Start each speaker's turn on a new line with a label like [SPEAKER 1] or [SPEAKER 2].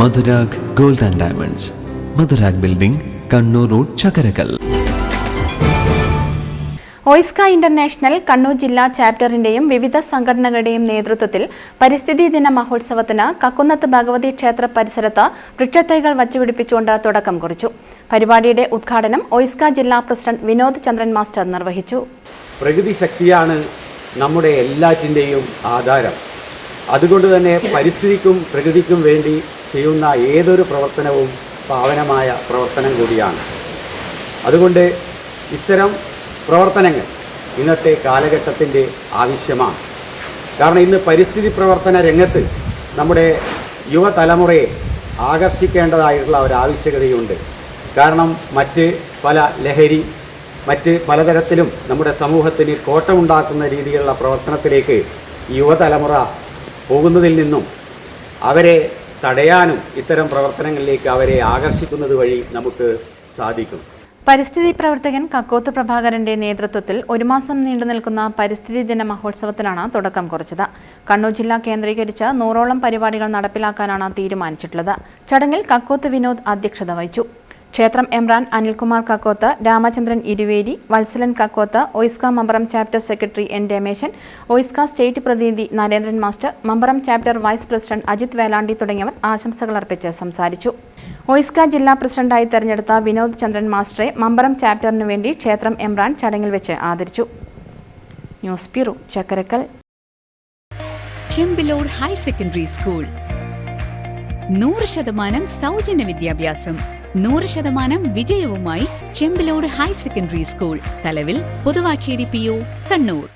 [SPEAKER 1] Madhurag gold and diamonds. Madhurag building Kannur road Chakkarakkal.
[SPEAKER 2] OISCA international Kannur ജില്ലാ ചാപ്റ്ററിന്റെയും വിവിധ സംഘടനകളുടെയും നേതൃത്വത്തിൽ പരിസ്ഥിതി ദിന മഹോത്സവത്തിന് കക്കുന്നത്ത് ഭഗവതി ക്ഷേത്ര പരിസരത്ത് വൃക്ഷത്തൈകൾ വച്ചുപിടിപ്പിച്ചുകൊണ്ട് തുടക്കം കുറിച്ചു. പരിപാടിയുടെ ഉദ്ഘാടനം ഓയ്സ്ക ജില്ലാ പ്രസിഡന്റ് വിനോദ് ചന്ദ്രൻ മാസ്റ്റർ നിർവഹിച്ചു.
[SPEAKER 3] പ്രകൃതി ശക്തിയാണ് നമ്മുടെ എല്ലാറ്റിന്റെയും ആധാരം. അതുകൊണ്ട് തന്നെ പരിസ്ഥിതിക്കും പ്രകൃതിക്കും വേണ്ടി ചെയ്യുന്ന ഏതൊരു പ്രവർത്തനവും പാവനമായ പ്രവർത്തനം കൂടിയാണ്. അതുകൊണ്ട് ഇത്തരം പ്രവർത്തനങ്ങൾ ഇന്നത്തെ കാലഘട്ടത്തിന്റെ ആവശ്യമാണ്. കാരണം ഇന്ന് പരിസ്ഥിതി പ്രവർത്തന രംഗത്ത് നമ്മുടെ യുവതലമുറയെ ആകർഷിക്കേണ്ടതായിട്ടുള്ള ഒരു ആവശ്യകതയുണ്ട്. കാരണം മറ്റ് പല ലഹരി മറ്റ് പലതരത്തിലും നമ്മുടെ സമൂഹത്തിന് കോട്ടമുണ്ടാക്കുന്ന രീതിയിലുള്ള പ്രവർത്തനത്തിലേക്ക് യുവതലമുറ പോകുന്നതിൽ നിന്നും അവരെ തടയാനും ഇത്തരം പ്രവർത്തനങ്ങളിലേക്ക് അവരെ ആകർഷിക്കുന്നത് വഴി നമുക്ക് സാധിക്കും.
[SPEAKER 2] പരിസ്ഥിതി പ്രവർത്തകൻ കക്കോത്ത് പ്രഭാകരന്റെ നേതൃത്വത്തിൽ ഒരു മാസം നീണ്ടു നിൽക്കുന്ന പരിസ്ഥിതി ദിന മഹോത്സവത്തിനാണ് തുടക്കം കുറിച്ചത്. കണ്ണൂർ ജില്ല കേന്ദ്രീകരിച്ച് നൂറോളം പരിപാടികൾ നടപ്പിലാക്കാനാണ് തീരുമാനിച്ചിട്ടുള്ളത്. ചടങ്ങിൽ കക്കോത്ത് വിനോദ് അധ്യക്ഷത വഹിച്ചു. ക്ഷേത്രം Imran Anilkumar Kakkoth Ramachandran Iruveri Valsalan Kakkoth OISCA Mambaram chapter secretary N Rameshan OISCA state പ്രതിനിധി Narendran master Mambaram chapter vice president Ajith Velandi തുടങ്ങിയവർ ആശംസകൾ അർപ്പിച്ച് സംസാരിച്ചു. ഒയ്സ്ക ജില്ലാ പ്രസിഡന്റായി തെരഞ്ഞെടുത്ത വിനോദ് ചന്ദ്രൻ മാസ്റ്ററെ മമ്പറം ചാപ്റ്ററിനു വേണ്ടി ക്ഷേത്രം എംറാൻ ചടങ്ങിൽ വെച്ച് ആദരിച്ചു. News bureau Chakkarakkal.
[SPEAKER 4] Higher secondary school. നൂറ് ശതമാനം സൗജന്യ വിദ്യാഭ്യാസം. നൂറ് ശതമാനം വിജയവുമായി Chembilode higher secondary school. Thalavil Puthuvachery P Kannur.